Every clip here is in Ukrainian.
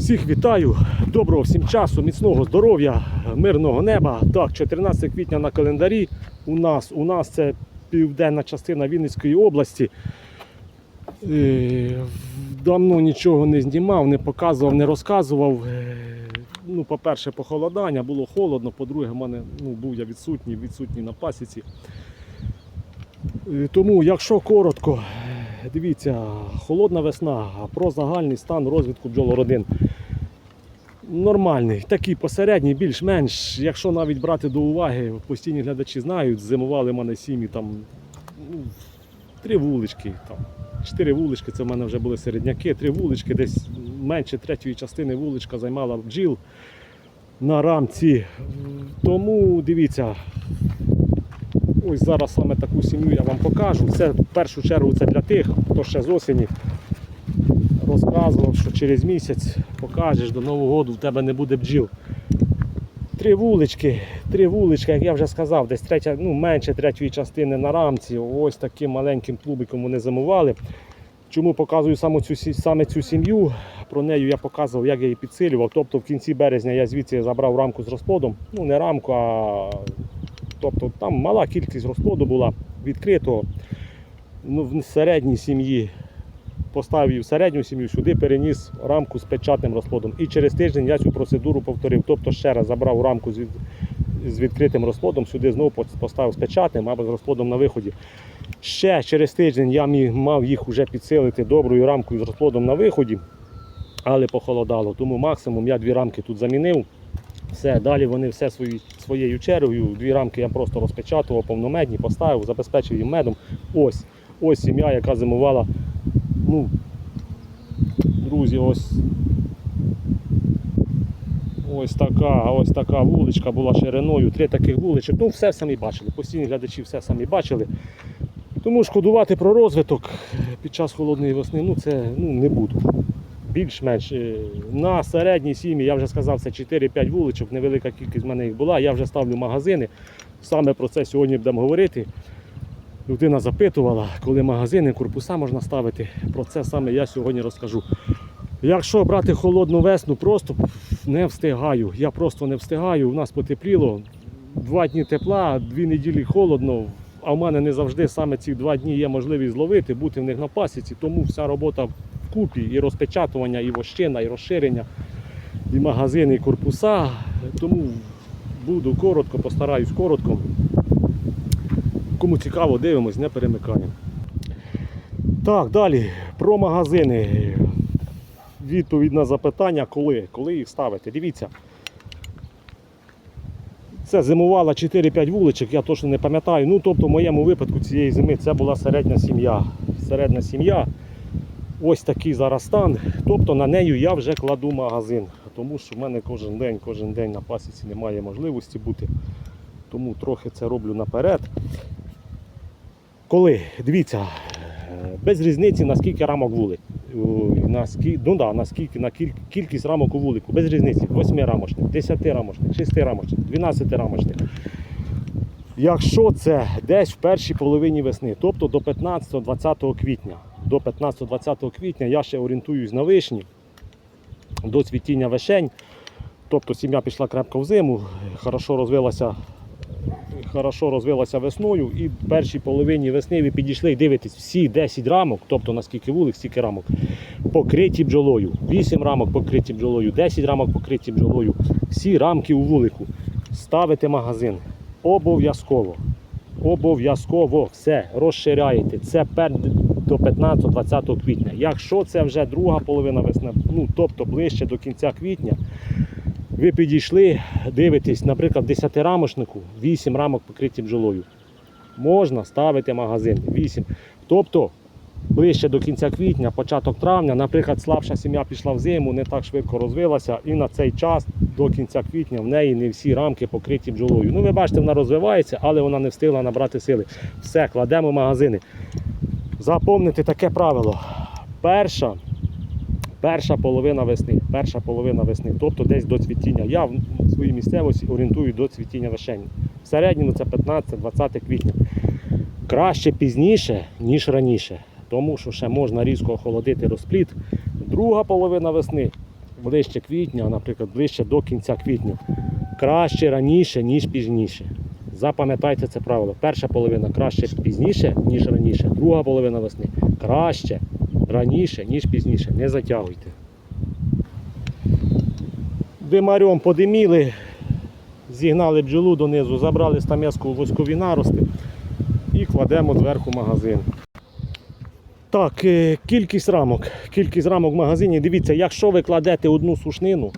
Всіх вітаю, доброго всім часу, міцного здоров'я, мирного неба. Так, 14 квітня на календарі. У нас, у нас це південна частина Вінницької області. Е, Давно нічого не знімав, не показував, не розказував. Е, Ну, по-перше, похолодання, було холодно, по-друге, в мене ну, був я відсутній, відсутній на пасіці. Е, Тому, якщо коротко, дивіться, холодна весна, про загальний стан розвитку бджолородин. Нормальний, такий посередній, більш-менш. Якщо навіть брати до уваги, постійні глядачі знають, зимували в мене сім'ї там ну, три вулички, там, чотири вулички, це в мене вже були середняки, три вулички, десь менше третьої частини вуличка займала бджіл на рамці. Тому дивіться, ось зараз саме таку сім'ю я вам покажу. Це в першу чергу це для тих, хто ще з осені розказував, що через місяць покажеш до Нового року в тебе не буде бджіл. Три вулички, три вулички, як я вже сказав, десь третя, ну менше третьої частини на рамці. Ось таким маленьким клубиком вони замували. Чому показую саме цю, саме цю сім'ю? Про неї я показував, як я її підсилював. Тобто в кінці березня я звідси забрав рамку з розплодом. Ну не рамку, а тобто там мала кількість розплоду була відкритого. Ну, в середній сім'ї поставив середню сім'ю, сюди переніс рамку з печатним розплодом. І через тиждень я цю процедуру повторив. Тобто ще раз забрав рамку з, від, з відкритим розплодом, сюди знову поставив з печатним або з розплодом на виході. Ще через тиждень я мав їх вже підсилити доброю рамкою з розплодом на виході, але похолодало. Тому максимум я дві рамки тут замінив. Все, далі вони все свої, своєю чергою. Дві рамки я просто розпечатував, повномедні, поставив, забезпечив їм медом. Ось, ось сім'я, яка зимувала. Ну, друзі, ось. Ось така, ось така вуличка була шириною, три таких вуличок. Ну, все самі бачили. Постійні глядачі все самі бачили. Тому шкодувати про розвиток під час холодної весни, ну це ну, не буду. Більш-менш е, на середній сім'ї, я вже сказав, це 4-5 вуличок, невелика кількість в мене їх була. Я вже ставлю магазини. Саме про це сьогодні будемо говорити. Людина запитувала, коли магазини, корпуса можна ставити. Про це саме я сьогодні розкажу. Якщо брати холодну весну, просто не встигаю. Я просто не встигаю. У нас потепліло. Два дні тепла, дві неділі холодно. А в мене не завжди саме ці два дні є можливість зловити, бути в них на пасіці. Тому вся робота вкупі, і розпечатування, і вощина, і розширення, і магазини, і корпуса. Тому буду коротко, постараюсь коротко. Кому цікаво, дивимось, не перемикаємо. Так, далі про магазини. Відповідь на запитання, коли, коли їх ставити. Дивіться. Це зимувала 4-5 вуличок, я точно не пам'ятаю. Ну, тобто, в моєму випадку цієї зими це була середня сім'я. Середня сім'я. Ось такий зараз стан. Тобто на нею я вже кладу магазин. Тому що в мене кожен день, кожен день на пасіці немає можливості бути. Тому трохи це роблю наперед. Коли, дивіться, е, без різниці наскільки рамок вулик. Наскільки, ну да, наскільки, на кіль- кількість рамок у вулику, без різниці. 8 рамочних, 10 рамочних, 6 рамочних, 12 рамочних. Якщо це десь в першій половині весни, тобто до 15-20 квітня, до 15-20 квітня я ще орієнтуюсь на вишні, до цвітіння вишень. Тобто сім'я пішла крепко в зиму, хорошо розвилася хорошо розвилася весною, і в першій половині весни ви підійшли і дивитесь всі 10 рамок, тобто наскільки вулик, стільки рамок, покриті бджолою. 8 рамок покриті бджолою, 10 рамок покриті бджолою. Всі рамки у вулику. Ставите магазин. Обов'язково. Обов'язково все розширяєте. Це до 15-20 квітня. Якщо це вже друга половина весни, ну тобто ближче до кінця квітня, ви підійшли, дивитесь, наприклад, в 10 рамошнику 8 рамок покриті бджолою. Можна ставити магазин 8. Тобто ближче до кінця квітня, початок травня, наприклад, слабша сім'я пішла в зиму, не так швидко розвилася, і на цей час до кінця квітня в неї не всі рамки покриті бджолою. Ну, ви бачите, вона розвивається, але вона не встигла набрати сили. Все, кладемо магазини. Запомнити таке правило. Перша перша половина весни. Перша половина весни, тобто десь до цвітіння. Я в своїй місцевості орієнтую до цвітіння вишень. В середньому це 15-20 квітня. Краще пізніше, ніж раніше, тому що ще можна різко охолодити розпліт. Друга половина весни. ближче квітня, наприклад, ближче до кінця квітня. Краще раніше, ніж пізніше. Запам'ятайте це правило. Перша половина краще пізніше, ніж раніше. Друга половина весни краще раніше, ніж пізніше. Не затягуйте. Димарем подиміли, зігнали бджолу донизу, забрали стам'язку воскові нарости і кладемо зверху магазин. Так, е, кількість рамок. Кількість рамок в магазині. Дивіться, якщо ви кладете одну сушнину,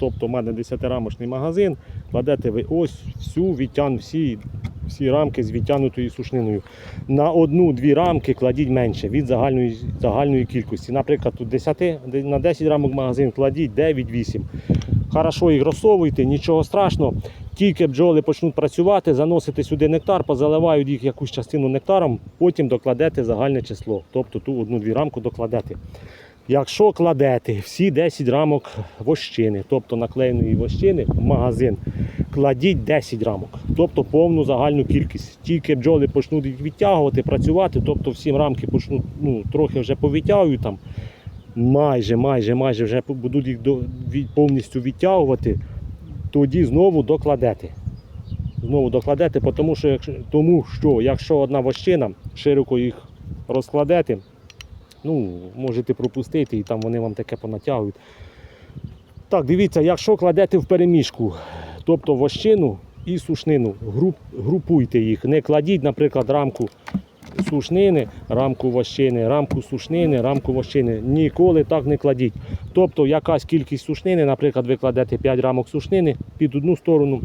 тобто в мене 10-рамочний магазин, кладете ви ось всю відтян, всі, всі рамки з відтянутою сушниною. На одну-дві рамки кладіть менше від загальної, загальної кількості. Наприклад, тут 10, на 10 рамок магазин кладіть 9-8. Хорошо їх розсовуйте, нічого страшного. Тільки бджоли почнуть працювати, заносите сюди нектар, позаливають їх якусь частину нектаром, потім докладете загальне число. Тобто ту одну-дві рамку докладете. Якщо кладете всі 10 рамок вощини, тобто наклеєної вощини в магазин, кладіть 10 рамок, тобто повну загальну кількість. Тільки бджоли почнуть їх відтягувати, працювати, тобто всі рамки почнуть ну, трохи вже повитягують там, майже, майже, майже вже будуть їх повністю відтягувати, тоді знову докладете. Знову докладете, тому що, тому що якщо одна вощина, широко їх розкладете, ну, можете пропустити і там вони вам таке понатягують. Так, дивіться, якщо кладете в переміжку, тобто вощину і сушнину, груп, групуйте їх. Не кладіть, наприклад, рамку сушнини, рамку вощини, рамку сушнини, рамку вощини. Ніколи так не кладіть. Тобто якась кількість сушнини, наприклад, ви кладете 5 рамок сушнини під одну сторону,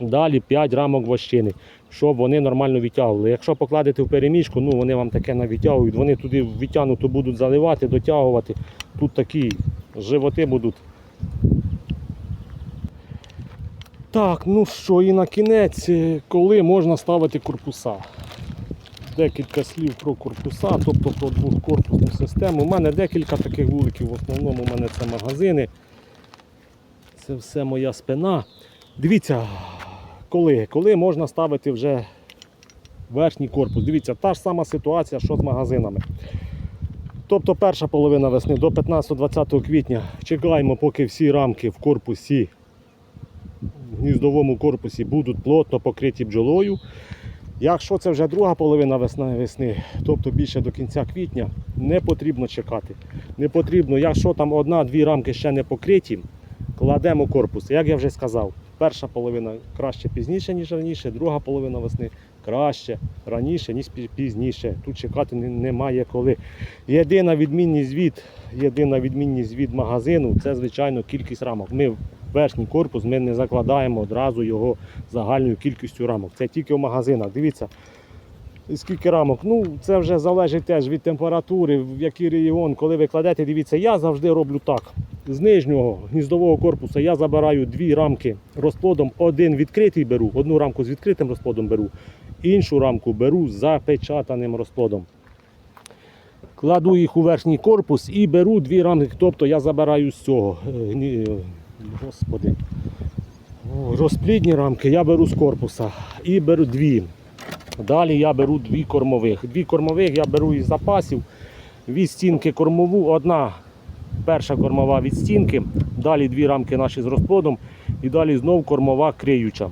далі 5 рамок вощини, щоб вони нормально відтягували. Якщо покладете в переміжку, ну вони вам таке навітягують, вони туди відтягнуто будуть заливати, дотягувати. Тут такі животи будуть. Так, ну що, і на кінець, е, коли можна ставити корпуса? Декілька слів про корпуса, тобто про двохкорпусну систему. У мене декілька таких вуликів, в основному у мене це магазини. Це все моя спина. Дивіться, коли? Коли можна ставити вже верхній корпус. Дивіться, та ж сама ситуація, що з магазинами. Тобто перша половина весни до 15-20 квітня чекаємо, поки всі рамки в корпусі, в гніздовому корпусі будуть плотно покриті бджолою. Якщо це вже друга половина весни, весни, тобто більше до кінця квітня, не потрібно чекати. Не потрібно, якщо там одна-дві рамки ще не покриті, кладемо корпус. Як я вже сказав, перша половина краще пізніше, ніж раніше, друга половина весни краще раніше, ніж пізніше. Тут чекати немає коли. Єдина відмінність від, єдина відмінність від магазину це, звичайно, кількість рамок. Ми верхній корпус ми не закладаємо одразу його загальною кількістю рамок. Це тільки в магазинах. Дивіться, скільки рамок. Ну, це вже залежить теж від температури, в який регіон, коли ви кладете, дивіться, я завжди роблю так. З нижнього гніздового корпусу я забираю дві рамки розплодом, один відкритий беру, одну рамку з відкритим розплодом беру, іншу рамку беру з запечатаним розплодом. Кладу їх у верхній корпус і беру дві рамки, тобто я забираю з цього. Господи. Розплідні рамки я беру з корпуса і беру дві. Далі я беру дві кормових. Дві кормових я беру із запасів. Від стінки кормову, одна перша кормова від стінки, далі дві рамки наші з розплодом і далі знов кормова криюча.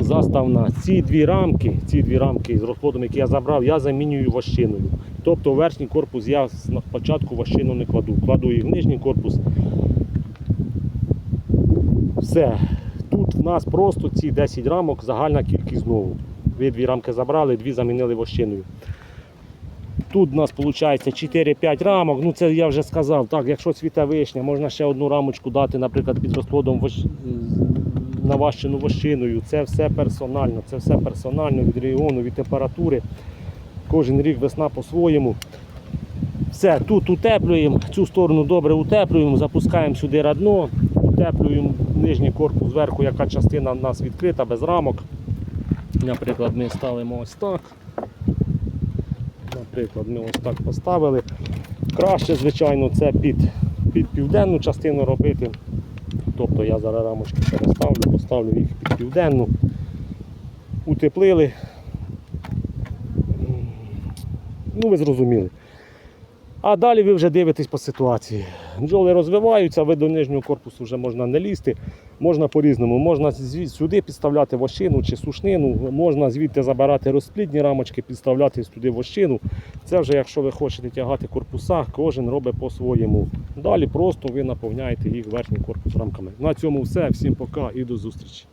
Заставна. Ці дві рамки, ці дві рамки з розплодом, які я забрав, я замінюю вощиною. Тобто верхній корпус я спочатку вощину не кладу. Кладу їх в нижній корпус. Все. Тут в нас просто ці 10 рамок, загальна кількість знову. Ви дві рамки забрали, дві замінили вощиною. Тут у нас виходить 4-5 рамок. Ну це я вже сказав. Так, якщо цвіте вишня, можна ще одну рамочку дати, наприклад, під розплодом вощ... наващену вощиною. Це все персонально, це все персонально від регіону, від температури. Кожен рік весна по-своєму. Все, тут утеплюємо, цю сторону добре утеплюємо, запускаємо сюди радно, утеплюємо нижній корпус зверху, яка частина в нас відкрита, без рамок. Наприклад, ми ставимо ось так. Наприклад, ми ось так поставили. Краще, звичайно, це під, під південну частину робити. Тобто я зараз рамочки переставлю, поставлю їх під південну. Утеплили. Ну, ви зрозуміли. А далі ви вже дивитесь по ситуації. Бджоли розвиваються, ви до нижнього корпусу вже можна не лізти. Можна по-різному. Можна сюди підставляти вощину чи сушнину, можна звідти забирати розплідні рамочки, підставляти сюди вощину. Це вже якщо ви хочете тягати корпуса, кожен робить по-своєму. Далі просто ви наповняєте їх верхній корпус рамками. На цьому все. Всім пока і до зустрічі.